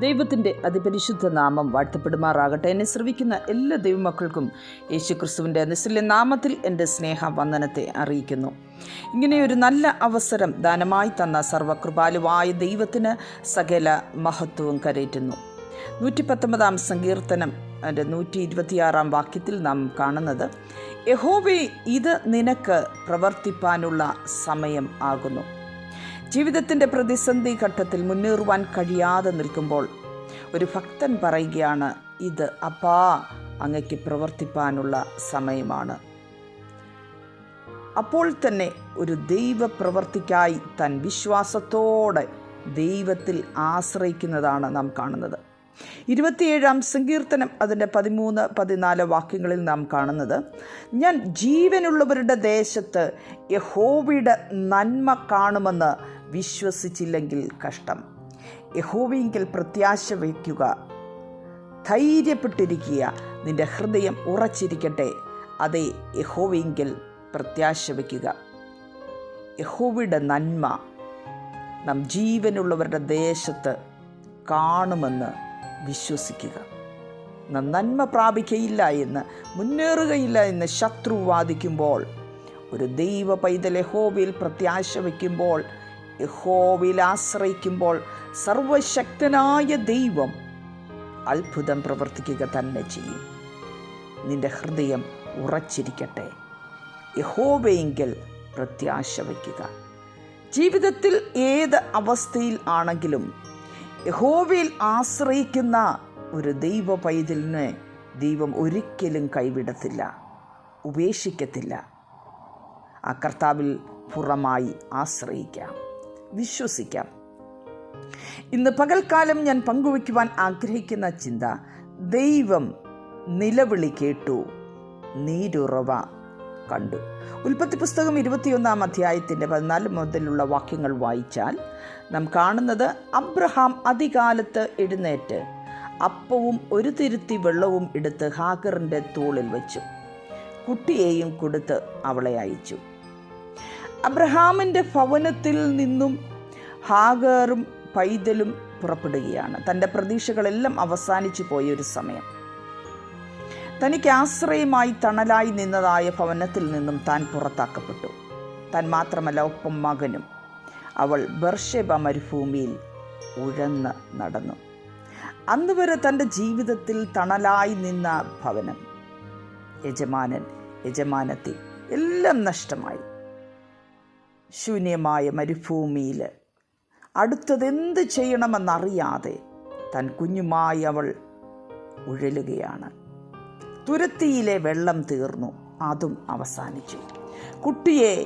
ദൈവത്തിന്റെ അതിപരിശുദ്ധ നാമം വാഴ്ത്തപ്പെടുമാറാകട്ടെ. എന്നെ ശ്രവിക്കുന്ന എല്ലാ ദൈവമക്കൾക്കും യേശു ക്രിസ്തുവിന്റെ നിസ്ലിയ നാമത്തിൽ എന്റെ സ്നേഹ വന്ദനത്തെ അറിയിക്കുന്നു. ഇങ്ങനെ ഒരു നല്ല അവസരം ദാനമായി തന്ന സർവകൃപാലുവായ ദൈവത്തിന് സകല മഹത്വവും കരയറ്റുന്നു നൂറ്റി പത്തൊമ്പതാം സങ്കീർത്തനം അതിന്റെ നൂറ്റി ഇരുപത്തിയാറാം വാക്യത്തിൽ നാം കാണുന്നത് യഹോവേ ഇത് നിനക്ക് പ്രവർത്തിപ്പാനുള്ള സമയം ആകുന്നു. ജീവിതത്തിന്റെ പ്രതിസന്ധി ഘട്ടത്തിൽ മുന്നേറുവാൻ കഴിയാതെ നിൽക്കുമ്പോൾ ഒരു ഭക്തൻ പറയുകയാണ് ഇത് അപ്പാ അങ്ങയ്ക്ക് പ്രവർത്തിപ്പാനുള്ള സമയമാണ്. അപ്പോൾ തന്നെ ഒരു ദൈവ പ്രവർത്തിക്കായി തൻ വിശ്വാസത്തോടെ ദൈവത്തിൽ ആശ്രയിക്കുന്നതാണ് നാം കാണുന്നത്. ഇരുപത്തിയേഴാം സങ്കീർത്തനം അതിന്റെ പതിമൂന്ന് പതിനാല് വാക്യങ്ങളിൽ നാം കാണുന്നത് ഞാൻ ജീവനുള്ളവരുടെ ദേശത്ത് യഹോവയുടെ നന്മ കാണുമെന്ന് വിശ്വസിച്ചില്ലെങ്കിൽ കഷ്ടം. യഹോവിയെങ്കിൽ പ്രത്യാശ വയ്ക്കുക. ധൈര്യപ്പെട്ടിരിക്കുക. നിന്റെ ഹൃദയം ഉറച്ചിരിക്കട്ടെ. അതേ യഹോവിയെങ്കിൽ പ്രത്യാശ വയ്ക്കുക. യഹോവയുടെ നന്മ നാം ജീവനുള്ളവരുടെ ദേശത്ത് കാണുമെന്ന് വിശ്വസിക്കുക. നന്മ പ്രാപിക്കയില്ല എന്ന് മുന്നേറുകയില്ല എന്ന് ശത്രു വാദിക്കുമ്പോൾ ഒരു ദൈവ പൈതൽ യഹോവയിൽ പ്രത്യാശ വയ്ക്കുമ്പോൾ യഹോവയിൽ ആശ്രയിക്കുമ്പോൾ സർവശക്തനായ ദൈവം അത്ഭുതം പ്രവർത്തിക്കുക തന്നെ ചെയ്യും. നിന്റെ ഹൃദയം ഉറച്ചിരിക്കട്ടെ. യഹോവയെങ്കിൽ പ്രത്യാശ വയ്ക്കുക. ജീവിതത്തിൽ ഏത് അവസ്ഥയിൽ ആണെങ്കിലും യഹോവയിൽ ആശ്രയിക്കുന്ന ഒരു ദൈവ പൈതലിനെ ദൈവം ഒരിക്കലും കൈവിടത്തില്ല ഉപേക്ഷിക്കത്തില്ല. ആ കർത്താവിൽ പുറമായി ആശ്രയിക്കാം വിശ്വസിക്കാം. ഇന്ന് പകൽക്കാലം ഞാൻ പങ്കുവയ്ക്കുവാൻ ആഗ്രഹിക്കുന്ന ചിന്ത ദൈവം നിലവിളി കേട്ടു നീരുറവ. കണ്ടു. ഉൽപ്പത്തി പുസ്തകം ഇരുപത്തിയൊന്നാം അധ്യായത്തിന്റെ പതിനാല് മുതലുള്ള വാക്യങ്ങൾ വായിച്ചാൽ നാം കാണുന്നത് അബ്രഹാം അതികാലത്ത് എഴുന്നേറ്റ് അപ്പവും ഒരു തിരുത്തി വെള്ളവും എടുത്ത് ഹാഗറിന്റെ തോളിൽ വെച്ചു. കുട്ടിയെയും കൊടുത്ത് അവളെ അയച്ചു. അബ്രഹാമിന്റെ ഭവനത്തിൽ നിന്നും ഹാഗറും പൈതലും പുറപ്പെടുകയാണ്. തന്റെ പ്രതീക്ഷകളെല്ലാം അവസാനിച്ചു പോയ ഒരു സമയം. തനിക്ക് ആശ്രയമായി തണലായി നിന്നതായ ഭവനത്തിൽ നിന്നും താൻ പുറത്താക്കപ്പെട്ടു. താൻ മാത്രമല്ല ഒപ്പം മകനും. അവൾ ബർഷബ മരുഭൂമിയിൽ ഉഴന്ന് നടന്നു. അന്നുവരെ തന്റെ ജീവിതത്തിൽ തണലായി നിന്ന ഭവനം. യജമാനൻ യജമാനത്തി എല്ലാം നഷ്ടമായി. ശൂന്യമായ മരുഭൂമിയിൽ അടുത്തതെന്ത് ചെയ്യണമെന്നറിയാതെ തൻ കുഞ്ഞുമായി അവൾ ഉഴലുകയാണ്. തുരത്തിയിലെ വെള്ളം തീർന്നു. അതും അവസാനിച്ചു. കുട്ടിയെ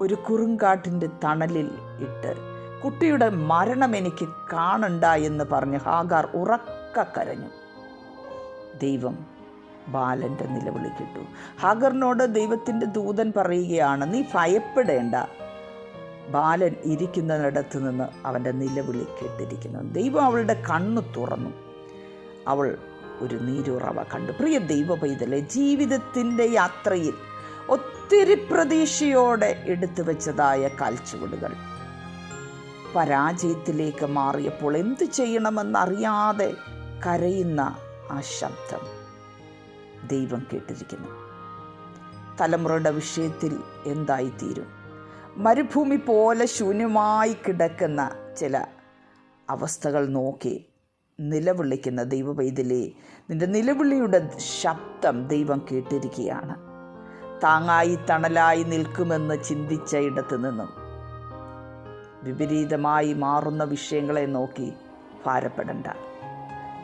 ഒരു കുറുങ്കാട്ടിന്റെ തണലിൽ ഇട്ട് കുട്ടിയുടെ മരണം എനിക്ക് കാണണ്ട എന്ന് പറഞ്ഞ് ഹാഗാർ ഉറക്ക കരഞ്ഞു. ദൈവം ബാലന്റെ നിലവിളി കിട്ടു. ഹാഗറിനോട് ദൈവത്തിന്റെ ദൂതൻ പറയുകയാണ് നീ ഭയപ്പെടേണ്ട. ബാലൻ ഇരിക്കുന്നിടത്ത് നിന്ന് അവന്റെ നിലവിളി കേട്ടിരിക്കുന്നു. ദൈവം അവളുടെ കണ്ണു തുറന്നു. അവൾ ഒരു നീരുറവ കണ്ടു. പ്രിയ ദൈവ പൈതലെ ജീവിതത്തിന്റെ യാത്രയിൽ ഒത്തിരി പ്രതീക്ഷയോടെ എടുത്തു വെച്ചതായ കാൽച്ചുവടുകൾ. പരാജയത്തിലേക്ക് മാറിയപ്പോൾ എന്തു ചെയ്യണമെന്നറിയാതെ കരയുന്ന ആ ശബ്ദം ദൈവം കേട്ടിരിക്കുന്നു. തലമുറയുടെ വിഷയത്തിൽ എന്തായിത്തീരും? മരുഭൂമി പോലെ ശൂന്യമായി കിടക്കുന്ന ചില അവസ്ഥകൾ നോക്കി നിലവിളിക്കുന്ന ദൈവവൈതലേ നിന്റെ നിലവിളിയുടെ ശബ്ദം ദൈവം കേട്ടിരിക്കുകയാണ്. താങ്ങായി തണലായി നിൽക്കുമെന്ന് ചിന്തിച്ച ഇടത്തു നിന്നും വിപരീതമായി മാറുന്ന വിഷയങ്ങളെ നോക്കി ഭാരപ്പെടണ്ട.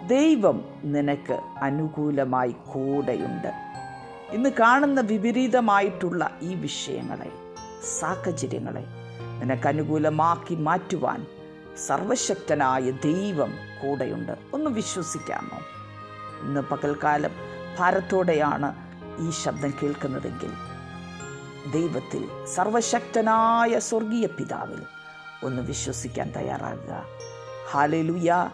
ദൈവം നിനക്ക് അനുകൂലമായി കൂടെയുണ്ട്. ഇന്ന് കാണുന്ന വിപരീതമായിട്ടുള്ള ഈ വിഷയങ്ങളെ സാഹചര്യങ്ങളെ നിനക്ക് അനുകൂലമാക്കി മാറ്റുവാൻ സർവശക്തനായ ദൈവം കൂടെയുണ്ട്. ഒന്ന് വിശ്വസിക്കാമോ? ഇന്ന് പകൽക്കാലം ഭാരത്തോടെയാണ് ഈ ശബ്ദം കേൾക്കുന്നതെങ്കിൽ ദൈവത്തിൽ സർവശക്തനായ സ്വർഗീയ പിതാവിൽ ഒന്ന് വിശ്വസിക്കാൻ തയ്യാറാകുക. ഹാലലുയ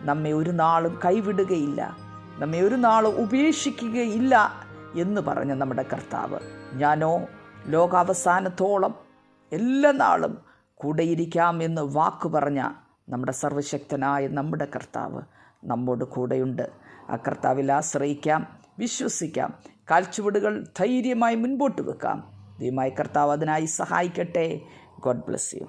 നമ്മെ ഒരു നാളും കൈവിടുകയില്ല. നമ്മെ ഒരു നാളും ഉപേക്ഷിക്കുകയില്ല എന്ന് പറഞ്ഞ നമ്മുടെ കർത്താവ്. ഞാനോ ലോകാവസാനത്തോളം എല്ലാ നാളും കൂടെയിരിക്കാം എന്ന് വാക്കു പറഞ്ഞ നമ്മുടെ സർവശക്തനായ നമ്മുടെ കർത്താവ് നമ്മോട് കൂടെയുണ്ട്. ആ കർത്താവിൽ ആശ്രയിക്കാം വിശ്വസിക്കാം കാൽച്ചുവടുകൾ ധൈര്യമായി മുൻപോട്ട് വെക്കാം. ദൈവമായ കർത്താവ് അതിനായി സഹായിക്കട്ടെ. God bless you.